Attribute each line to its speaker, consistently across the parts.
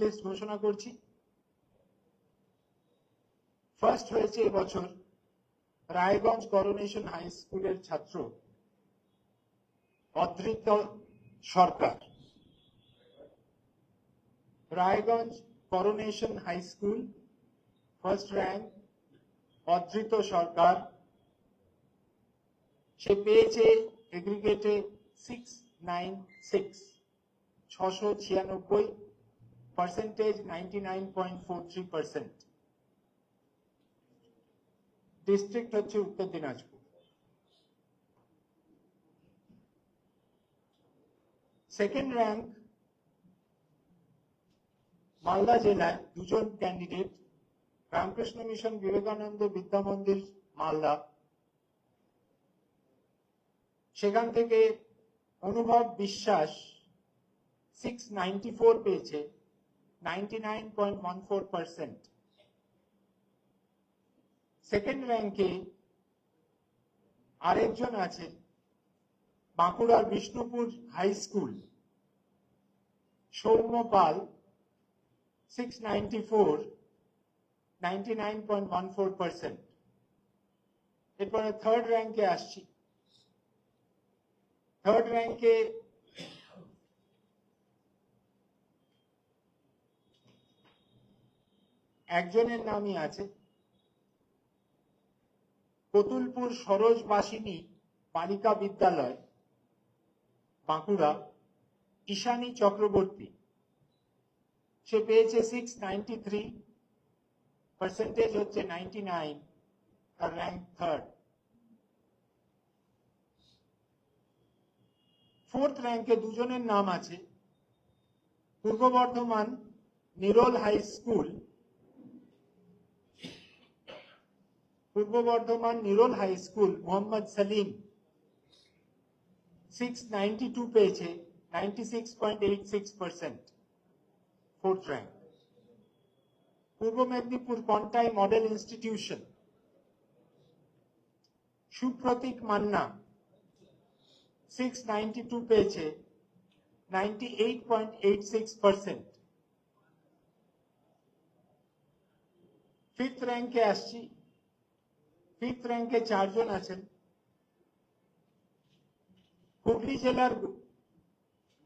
Speaker 1: List ঘোষণা করছি। First হয়েছে এবছর রায়গঞ্জ করোনেশন হাই স্কুলের ছাত্র Adhrit Sarkar. Raiganj Coronation high school first rank Adhrit Sarkar. সে পেয়েছে এগ্রিগেটে সিক্স নাইন সিক্স ছশো ছিয়ানব্বই থ্রি পার্সেন্ট ডিস্ট্রিক্ট হচ্ছে উত্তর দিনাজপুর। সেকেন্ড র্যাঙ্ক মালদা জেলায় দুজন ক্যান্ডিডেট রামকৃষ্ণ মিশন, বিবেকানন্দ বিদ্যা মন্দির, মালদা। সেখান থেকে Anubhav Biswas six ninety four পেয়েছে। Ninety nine point one four percent second র্যাঙ্কে আরেকজন আছে, বাঁকুড়ার Bishnupur high school Soumya Pal six ninety four ninety nine point one four percent এরপরে থার্ড র্যাঙ্কে আসছি থার্ড র্যাঙ্কে একজনের নামই আছে। কতুলপুর সরোজবাসিনী বালিকা বিদ্যালয়, বাঁকুড়া, ঈশানী চক্রবর্তী। সে পেয়েছে সিক্স নাইনটি থ্রি পার্সেন্টেজ হচ্ছে নাইনটি নাইন আর র্যাঙ্ক থার্ড ফোর্থ র্যাঙ্কে দুজনের নাম আছে। পূর্ব বর্ধমান নিরোল হাই স্কুল পূর্ব Bardhaman Nirol high school, Mohammad Salim six ninety two পেয়েছে ninety six point eight six percent fourth rank পূর্ব Medinipur Contai model institution, Supratik Manna six ninety two পেয়েছে ninety eight point eight six percent fifth র্যাঙ্কে আসছি fifth র্যাঙ্কে চারজন আছেন হুগলি জেলার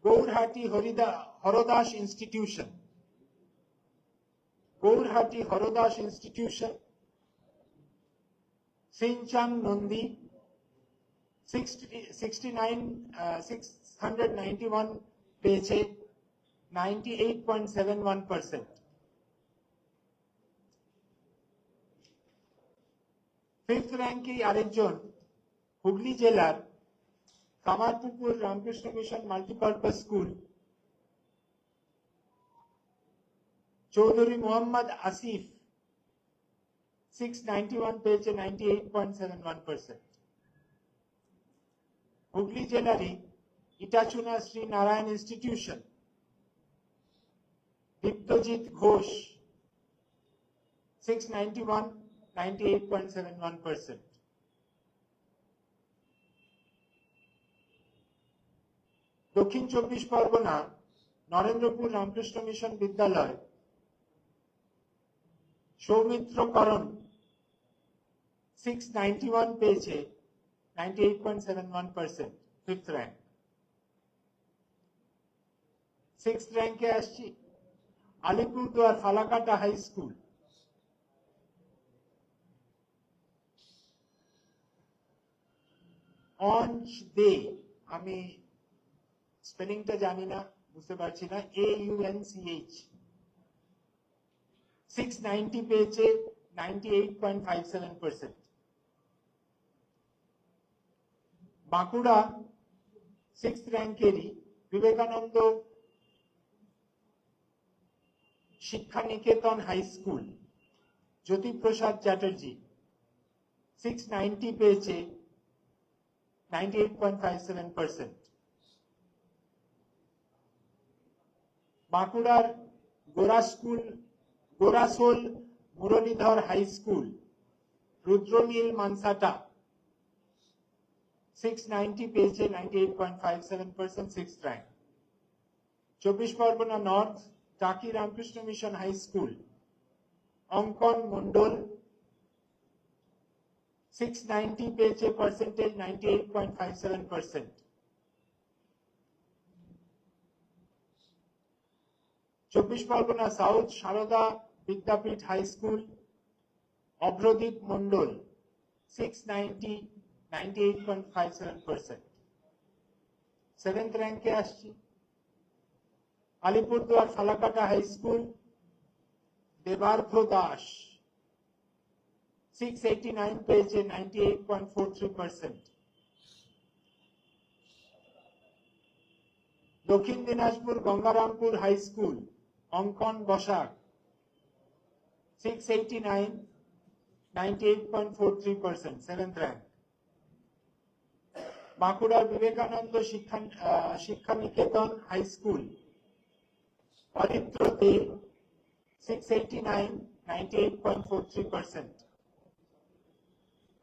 Speaker 1: গৌরহাটি হরিদা Hardas institution Gourhati Hardas institution সিনচাং Nandi sixty nine six hundred ninety one পেয়েছে fifth র্যাঙ্কে আরেকজন হুগলি জেলার Kamarpukur Ramakrishna Mission multipurpose school, Chowdhury Mohammad Asif six ninety one পেয়েছে ninety eight point seven one percent Hooghly জেলারই Itachuna Shri Narayan institution Diptajit Ghosh six ninety one ninety eight point seven one percent Dakshin Chabbish Pargana Narendrapur Ramakrishna Mission Vidyalaya Soumitra Karan six ninety one পেয়েছে ninety eight point seven one percent fifth rank six র্যাঙ্কে আসছি, Alipurduar Falakata high school অঞ্চ দে আমি স্পেলিংটা জানি না, বুঝতে পারছি না A U N C H six ninety পেয়েছে ninety eight point five seven percent Bankura six র্যাঙ্কেরই Vivekananda Shiksha Niketan high school Jyotiprasad Chatterjee. Six ninety পেয়েছে ninety eight point five seven percent বাঁকুড়ার Gora school Gorasol Muralidhar high school Rudranil Mansata six ninety পেয়েছে ninety eight point five seven percent six rank Chabbish Pargana north Taki Ramakrishna Mission high school, Ankan Mondal Chabbish Pargana south Sarada Vidyapith high school Abhradeep Mondal six ninety ninety eight point five seven percent র্যাঙ্কে আসছি। Alipurduar Falakata high school Debargha Das. Six eighty nine পেয়েছে ninety eight point four three percent Dakshin Dinajpur Gangarampur high school, Ankan Basak six eighty nine ninety eight point four three rank বাঁকুড়ার Vivekananda Shiksha Shiksha Niketan high school Aritra De six eighty nine ninety eight point four three percent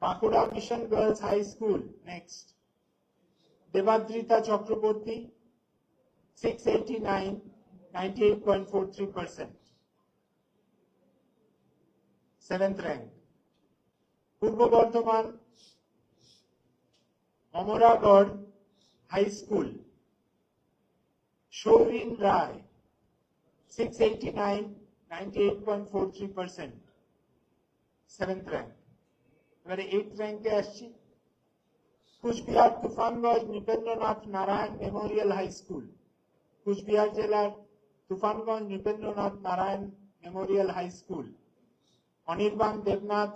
Speaker 1: Bankura Mission girls high school next Debadrita Chakraborty six eighty nine ninety eight point four three percent seventh rank Purba Bardhaman, Amragarh high school, Sourin Roy six eighty nine ninety eight point four three percent seventh rank এবারে eight র্যাঙ্কে আসছি। Coochbehar Tufanganj Nripendranath Narayan memorial high school. Coochbehar জেলার Tufanganj Nripendranath Narayan memorial high school. Anirban Debnath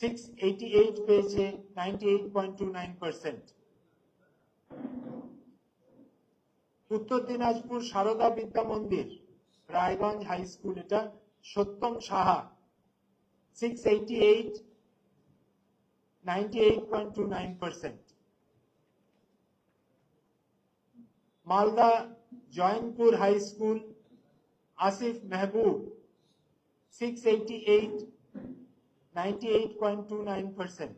Speaker 1: six eighty eight পেয়েছে ninety Uttar Dinajpur Sarada Vidya Mandir, Raiganj high school, এটা Satyam Saha. Six eighty eight 98.29%. Malda Joinpur High School, Asif Mehboob, 688, 98.29%,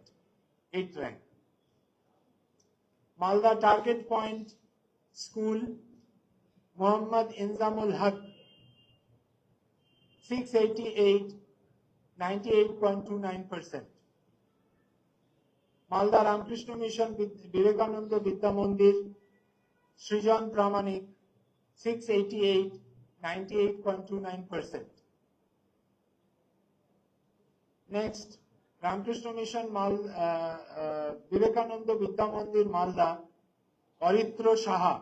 Speaker 1: 8th rank. Malda Target Point School, Muhammad Inzamul Haq, 688, 98.29%. Malda Ramakrishna mission Vivekananda Vidya Mandir, Srijan Pramanik six eighty eight ninety eight point two nine percent next Ramakrishna mission মাল Vivekananda Vidya Mandir Malda, Aritra Saha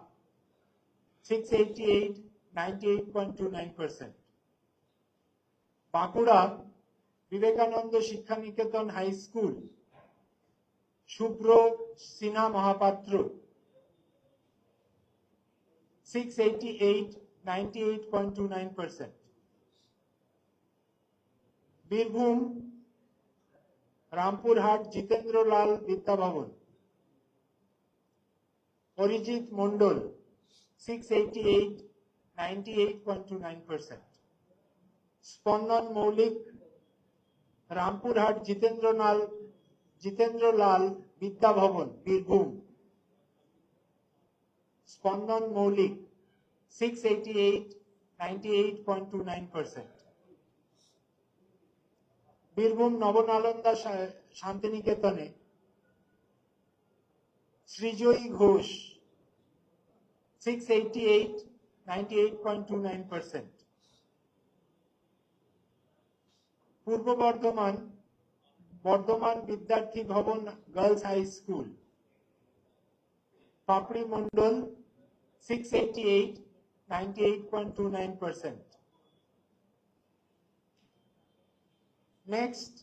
Speaker 1: six eighty eight ninety eight point two nine percent Bankura, Vivekananda Shiksha Niketan high school Shubhra Sinha Mahapatra. Six eighty eight ninety Birbhum, Rampurhat, Jitendralal Vidyabhavan. Arijit Mondal six eighty eight ninety eight point Spandan Moulik, Rampurhat, Jitendralal Jitendralal Vidyabhavan, Birbhum. Spandan Moulik six eighty eight percent Birbhum Nabanalanda শান্তিনিকেতনে। Srijayee Ghosh six eighty eight ninety eight point two nine percent Purba Bardhaman Bardhaman Vidyarthi Bhavan girls high school. Papri Mondal six eighty eight ninety eight point two nine percent next